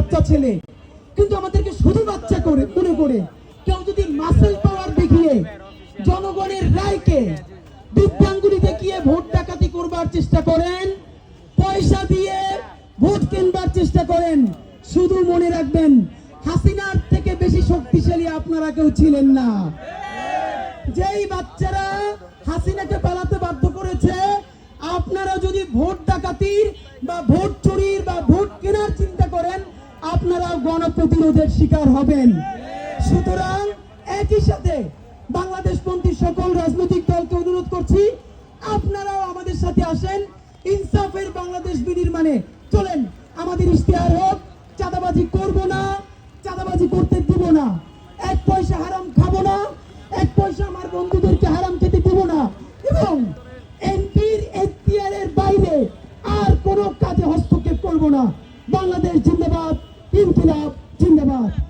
বাচ্চা ছেলে। কিন্তু আমাদেরকে শুধু বাচ্চা করে, মনে করে। কেউ যদি মাসেল পাওয়ার দেখিয়ে জনগণের রায়কে দিব্যাঙ্গুলি দেখিয়ে ভোট ডাকাতি করবার চেষ্টা করেন, পয়সা দিয়ে ভোট কেনবার চেষ্টা করেন, শুধু মনে রাখবেন, হাসিনার থেকে বেশি শক্তিশালী আপনারা কেউ ছিলেন না। যেই বাচ্চারা হাসিনাকে পালাতে বাধ্য করেছে, আপনারা যদি ভোট ডাকাতির বা ভোট আপনারাও গণপ্রতিরোধের শিকার হবেন। সুতরাং একই সাথে বাংলাদেশপন্থী সকল রাজনৈতিক দলকে অনুরোধ করছি, আপনারাও আমাদের সাথে আসেন। ইনসাফের বাংলাদেশ বিনির্মাণে চলেন। আমাদের ইশতেহার হোক, চাঁদাবাজি করব না, চাঁদাবাজি করতে দিব না। এক পয়সা হারাম খাব না, এক পয়সা আমার বন্ধুদেরকে হারাম খেতে দিব না। এবং এমপির এখতিয়ারের বাইরে আর কোনো কাজে হস্তক্ষেপ করব না। বাংলাদেশ ইনকিলাব জিন্দাবাদ।